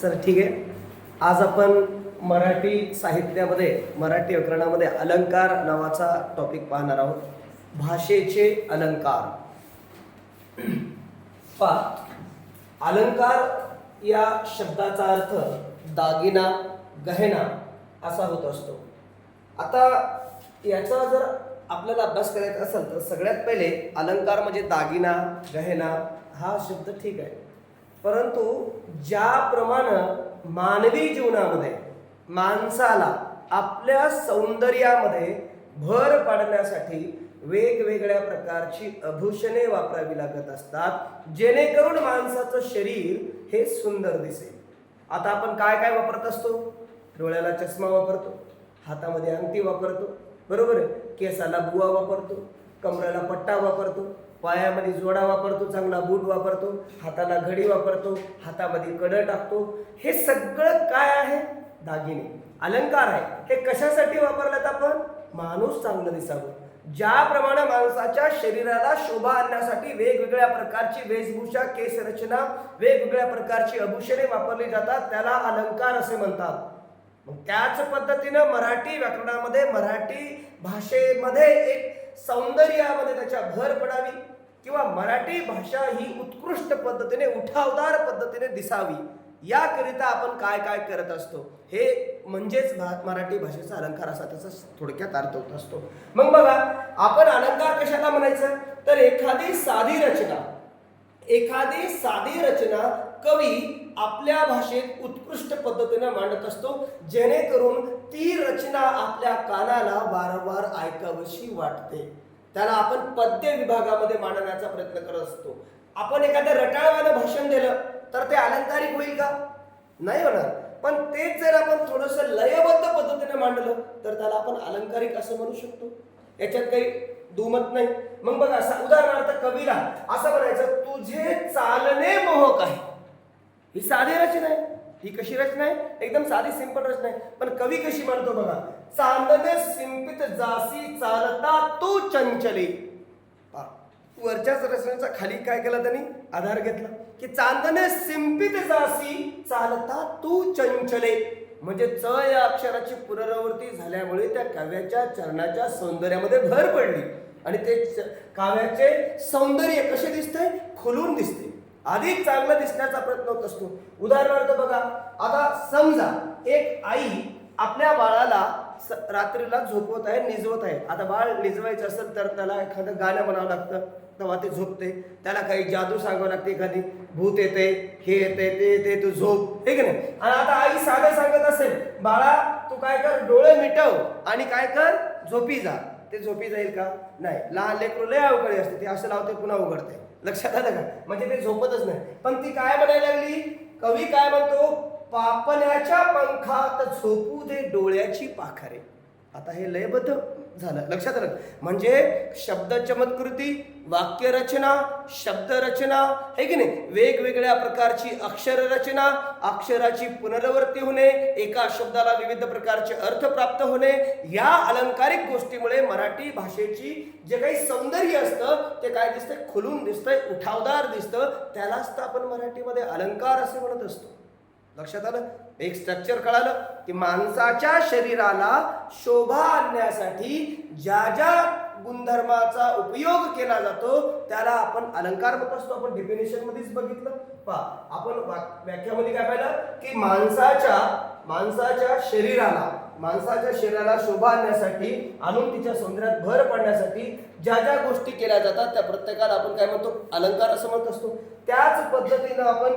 चल ठीक आहे. आज आपण मराठी साहित्यामध्ये मराठी व्याकरणामध्ये अलंकार नावाचा टॉपिक पाहणार आहोत. भाषेचे अलंकार. पहा अलंकार या शब्दाचा अर्थ दागिना गहेना असा होत असतो. आता याचा जर आपल्याला अभ्यास करायचा असेल तर सगळ्यात पहिले अलंकार म्हणजे दागिना गहेना हा शब्द ठीक आहे. परंतु ज्याप्रमाणे मानवी जीवनामध्ये माणसाला आपल्या सौंदर्यामध्ये भर पाडण्यासाठी वेगवेगळ्या प्रकारची आभूषणे वापरावी लागत असतात जेणेकरून माणसाचं शरीर हे सुंदर दिसेल. आता आपण काय काय वापरत असतो? डोळ्याला चष्मा वापरतो हातामध्ये अंगठी वापरतो बरोबर? केसाला बुवा वापरतो कमराला पट्टा वापरतो पायामध्ये जोडा वापरतो चांगला बूट वापरतो हाताला घडी वापरतो हातामध्ये कडं टाकतो. हे सगळं काय आहे? दागिने. अलंकार आहे. हे कशासाठी वापरलेत आपण? माणूस चांगलं दिसावं. ज्याप्रमाणे माणसाच्या शरीराला शोभा आणण्यासाठी वेगवेगळ्या प्रकारची वेशभूषा केस रचना वेगवेगळ्या प्रकारची आभूषणे वापरली जातात त्याला अलंकार असे म्हणतात. मग त्याच पद्धतीनं मराठी व्याकरणामध्ये मराठी भाषेमध्ये एक सौंदर्यामध्ये त्याच्या भर पडावी किंवा मराठी भाषा ही उत्कृष्ट पद्धतीने उठावदार पद्धतीने दिसावी याकरिता आपण काय काय करत असतो? हे म्हणजेच मराठी भाषेचा अलंकार असा त्याचा थोडक्यात अर्थ होत असतो. मग बघा आपण अलंकार कशाला म्हणायचं? तर एखादी साधी रचना एखादी साधी रचना कवी आपल्या भाषेत उत्कृष्ट पद्धतीने मांडत असतो. जेणेकरून ती रचना आपल्या कानाला वारंवार ऐकावीशी वाटते. त्याला आपण पद्य विभागामध्ये मांडण्याचा प्रयत्न करत असतो. आपण एखाद्या रटाळवानं भाषण दिलं तर ते अलंकारिक होईल का? नाही होणार. पण तेच जर आपण थोडस लयबद्ध पद्धतीने मांडलं तर त्याला आपण अलंकारिक असं म्हणू शकतो. याच्यात काही दुमत नाही. मग बघा उदाहरणार्थ कवीला असं म्हणायचं तुझे चालणे मोहक आहे. ही साधी रचना आहे. ही कशी रचना आहे? एकदम साधी सिंपल रचना आहे. पण कवी कशी म्हणतो बघा चांदणे सिंपित जासी चालता तू चंचले. वरच्याच रचनेचा खाली काय केला त्यांनी? आधार घेतला. की चांदणे सिंपित जासी चालता तू चंचले. म्हणजे च या अक्षराची पुनरावृत्ती झाल्यामुळे त्या काव्याच्या चरणाच्या सौंदर्यामध्ये भर पडली. आणि ते काव्याचे सौंदर्य कसे दिसतंय? खुलून दिसते अधिक चांगलं दिसण्याचा प्रयत्न होत असतो. उदाहरणार्थ बघा आता समजा एक आई आपल्या बाळाला स- रात्रीला झोपवत आहे निजवत आहे. आता बाळ निजवायचं असेल तर त्याला एखादं गाणं म्हणावं लागतं. तेव्हा ते झोपते. त्याला काही जादू सांगावं लागते एखादी. भूत येते हे येते ते येते तू झोप. हे की नाही? आणि आता आई साधं सांगत असेल बाळा तू काय कर डोळे मिटव आणि काय कर झोपी जा. ते झोपी जाईल का? नाही. लहान लेकरू लय अवघडी असते. ते असं लावते पुन्हा उघडते. लक्षात आलं का? म्हणजे ते झोपतच नाही. पण ती काय म्हणायला लागली? कवी काय म्हणतो? पापण्याच्या पंखात झोपू दे डोळ्याची पाखरे. आता हे लयबद्ध झालं. लक्षात आलं म्हणजे शब्द चमत्कृती वाक्यरचना शब्दरचना हे की नाही? वेगवेगळ्या प्रकारची अक्षर रचना अक्षराची पुनरावृत्ती होणे एका शब्दाला विविध प्रकारचे अर्थ प्राप्त होणे या अलंकारिक गोष्टीमुळे मराठी भाषेची जे काही सौंदर्य असतं ते काय दिसतंय? खुलून दिसतंय उठावदार दिसतं. त्यालाच तर आपण मराठीमध्ये अलंकार असे म्हणत असतो. लक्षात आलं? एक स्ट्रक्चर कळालं की माणसाच्या शरीराला शोभा आणण्यासाठी ज्या ज्या गुणधर्माचा उपयोग केला जातो त्याला आपण अलंकार म्हणत असतो आपण डेफिनेशन मध्येच बघितलं. पहा आपण व्याख्यामध्ये काय पाहिलं? की माणसाच्या माणसाच्या शरीराला माणसाच्या शरीराला शोभा आणण्यासाठी आणून तिच्या सौंदर्यात भर पडण्यासाठी ज्या ज्या गोष्टी केल्या जातात त्या प्रत्येकाला आपण काय म्हणतो? अलंकार असं म्हणत असतो. त्याच पद्धतीनं आपण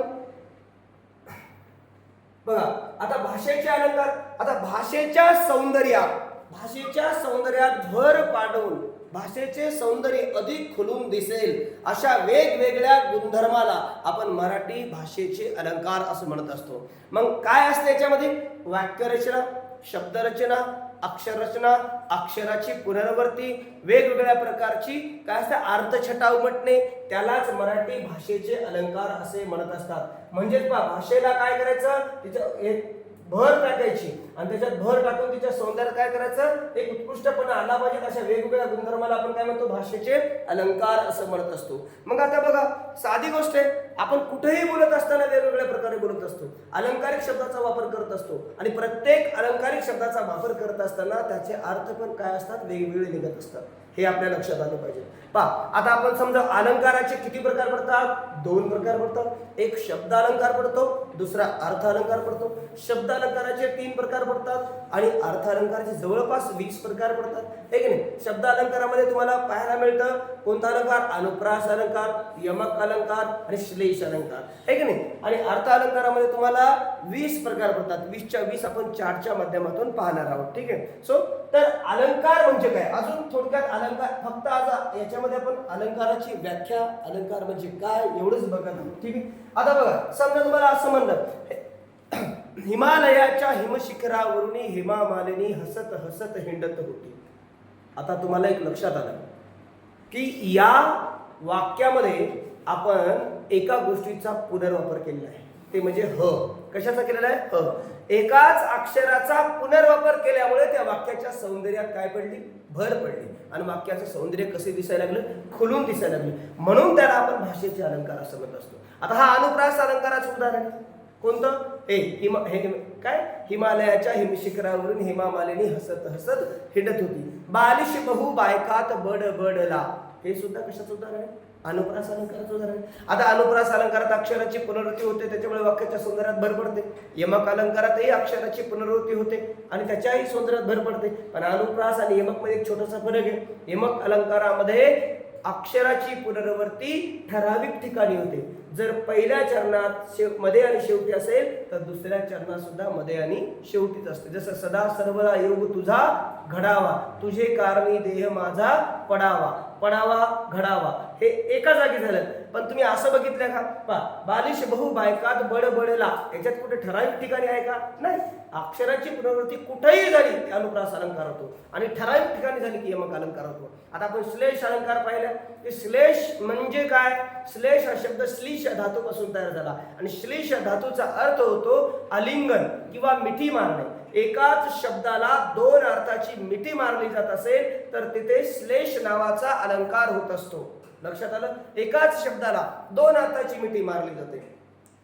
बघा आता भाषेच्या अलंकार आता भाषेच्या सौंदर्यात भाषेच्या सौंदर्यात भर पाडून भाषेचे सौंदर्य अधिक खुलून दिसेल अशा वेगवेगळ्या गुणधर्माला आपण मराठी भाषेचे अलंकार असं म्हणत असतो. मग काय असते याच्यामध्ये? वाक्यरचना शब्दरचना अक्षररचना अक्षराची पुनरावृत्ती वेगवेगळ्या प्रकारची काय असतं अर्थछटा उमटणे त्यालाच मराठी भाषेचे अलंकार असे म्हणत असतात. म्हणजेच पहा भाषेला काय करायचं? तिचं एक भर टाकायची. आणि त्याच्यात भर टाकून तिच्या सौंदर्यात काय करायचं? एक उत्कृष्टपणा आला पाहिजे अशा वेगवेगळ्या गुणधर्माला आपण काय म्हणतो? भाषेचे अलंकार असं म्हणत असतो. मग आता बघा साधी गोष्ट आहे. आपण कुठेही बोलत असताना वेगवेगळ्या प्रकारे बोलत असतो. अलंकारिक शब्दाचा वापर करत असतो. आणि प्रत्येक अलंकारिक शब्दाचा वापर करत असताना त्याचे अर्थ पण काय असतात? वेगवेगळे निघत असतात. हे आपल्या लक्षात आलं पाहिजे. पहा आता आपण समजा अलंकाराचे किती प्रकार पडतात? दोन प्रकार पडतात. एक शब्द अलंकार पडतो दुसरा अर्थ अलंकार पडतो. शब्द अलंकाराचे तीन प्रकार पडतात आणि अर्थ अलंकाराचे जवळपास वीस प्रकार पडतात. हे की नाही? शब्द अलंकारामध्ये तुम्हाला पाहायला मिळतं कोणता अलंकार? अनुप्रास अलंकार यमक अलंकार आणि श्लेष अलंकार. हे की नाही? आणि अर्थ अलंकारामध्ये तुम्हाला वीस प्रकार पडतात. वीसच्या वीस आपण चारच्या माध्यमातून पाहणार आहोत. ठीक आहे? सो तर अलंकार म्हणजे काय? अजून थोडक्यात अलंकार फक्त आज याच्यामध्ये आपण अलंकाराची व्याख्या अलंकार म्हणजे काय एवढंच बघत आहोत ठीक आहे? आता बघा समजा तुम्हाला असं म्हणलं हिमालयाच्या हिमशिखरावरून हेमा मालिनी हसत हसत हिंडत होती. आता तुम्हाला एक लक्षात आलं की या वाक्यामध्ये आपण एका गोष्टीचा पुनर्वापर केलेला आहे. ते म्हणजे ह. कशाचा केलेला आहे? ह. एकाच अक्षराचा पुनर्वापर केल्यामुळे त्या वाक्याच्या सौंदर्यात काय पडली? भर पडली. आणि वाक्याचं सौंदर्य कसे दिसायला लागलं? खुलून दिसायला लागलं. म्हणून त्याला आपण भाषेचे अलंकार असं म्हणत असतो. आता हा अनुप्रास अलंकाराचं उदाहरण आहे. कोणतं? हे हिमा हे काय? हिमालयाच्या हिमशिखरावरून हिमामालिनी हसत हसत हिंडत होती. बालिश बहु बायकात बड बडला हे सुद्धा कशाचं उदाहरण आहे? अनुप्रास अलंकाराचं उदाहरण आता अनुप्रास अलंकारात अक्षराची पुनरावृत्ती होते त्याच्यामुळे वाक्याच्या सौंदर्यात भर पडते. यमक अलंकारातही अक्षराची पुनरावृत्ती होते आणि त्याच्याही सौंदर्यात भर पडते. पण अनुप्रास आणि यमकमध्ये एक छोटासा फरक आहे. यमक अलंकारामध्ये अक्षराची पुनरावृत्ती ठराविक ठिकाणी होते. जर पहिल्या चरणात शेवमध्ये आणि शेवटी असेल तर दुसऱ्या चरणात सुद्धा मध्ये आणि शेवटीच असते. जसं सदा सर्वदा योग तुझा घडावा तुझे कारणी देह माझा पडावा. पडावा घडावा. हे एका जागी झालं. पण तुम्ही असं बघितलं का? पा बालिश बहु बायकात बड बडला याच्यात कुठे ठराविक ठिकाणी आहे का? नाही. अक्षराची पुनरावृत्ती कुठेही झाली ते अनुप्रास अलंकार होतो. आणि ठराविक ठिकाणी झाली की यमक अलंकार होतो. आता आपण श्लेष अलंकार पाहिलं. की श्लेष म्हणजे काय? श्लेष हा शब्द श्लीष धातूपासून तयार झाला. आणि श्लीष धातूचा अर्थ होतो आलिंगन किंवा मिठी मारणे. एकाच शब्दाला दोन अर्थाची मिठी मारली जात असेल तर तिथे श्लेष नावाचा अलंकार होत असतो. लक्षात आलं? एकाच शब्दाला दोन अर्थाची मिठी मारली जाते.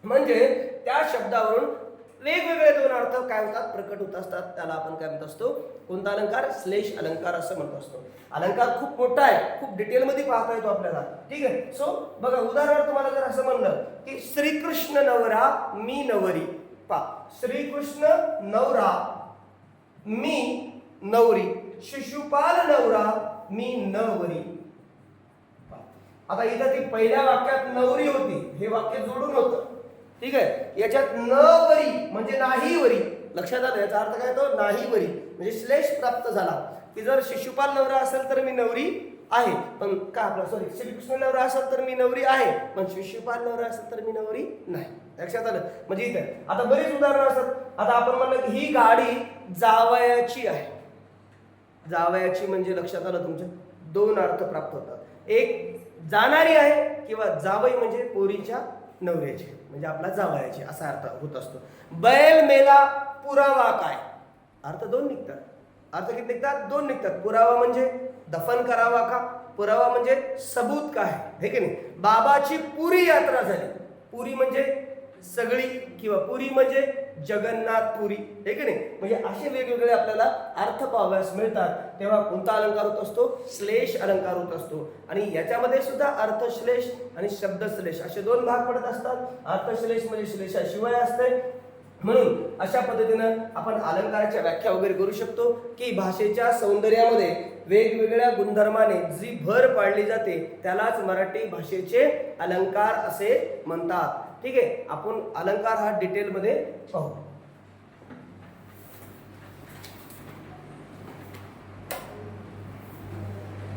म्हणजे त्या शब्दावरून वेगवेगळे दोन अर्थ काय होतात? प्रकट होत असतात. त्याला आपण काय म्हणत असतो? कोणता अलंकार? श्लेष अलंकार असं म्हणत असतो. अलंकार खूप मोठा आहे. खूप डिटेलमध्ये पाहता येतो आपल्याला. ठीक आहे? सो बघा उदाहरणार्थ तुम्हाला जर असं म्हणलं की श्रीकृष्ण नवरा मी नवरी. पा. श्रीकृष्ण नवरा मी नवरी. शिशुपाल नवरा मी नवरी. आता इथं ती पहिल्या वाक्यात नवरी होती. हे वाक्य जोडून होतं. ठीक आहे? याच्यात नवरी म्हणजे नाही वरी लक्षात आलं? याचा अर्थ काय तो नाही वरी म्हणजे श्लेष प्राप्त झाला. की जर शिशुपाल नवरा असेल तर मी नवरी आहे. पण का आपला सॉरी श्रीकृष्ण नवरा असेल तर मी नवरी आहे. पण शिशुपाल नवरा असेल तर मी नवरी नाही. लक्षात आलं? म्हणजे इथं आता बरीच उदाहरणं असतात. आता आपण म्हणलं की ही गाडी जावयाची आहे. जावयाची म्हणजे लक्षात आलं तुमच्या? दोन अर्थ प्राप्त होतात. एक जाणारी आहे किंवा जावई म्हणजे पोरीच्या नवऱ्याची. म्हणजे आपला जावयाची असा अर्थ होत असतो. बैल मेला पुरावा काय? अर्थ दोन निघतात. अर्थ किती निघतात? दोन निघतात. पुरावा म्हणजे दफन करावा का? पुरावा म्हणजे सबूत काय हे की नाही? बाबाची पुरी यात्रा झाली. पुरी म्हणजे सगळी किंवा पुरी म्हणजे जगन्नाथ पुरी. हे की नाही? म्हणजे असे वेगवेगळे आपल्याला अर्थ पाहाव्यास मिळतात. तेव्हा कोणता अलंकार होत असतो? श्लेष अलंकार होत असतो. आणि याच्यामध्ये सुद्धा अर्थश्लेष आणि शब्दश्लेष असे दोन भाग पडत असतात. अर्थश्लेष म्हणजे श्लेषाशिवाय असते. म्हणून अशा पद्धतीनं आपण अलंकाराच्या व्याख्या वगैरे करू शकतो की भाषेच्या सौंदर्यामध्ये वेगवेगळ्या गुणधर्माने जी भर पाडली जाते त्यालाच मराठी भाषेचे अलंकार असे म्हणतात. ठीक आहे? आपण अलंकार हा डिटेलमध्ये पाहू.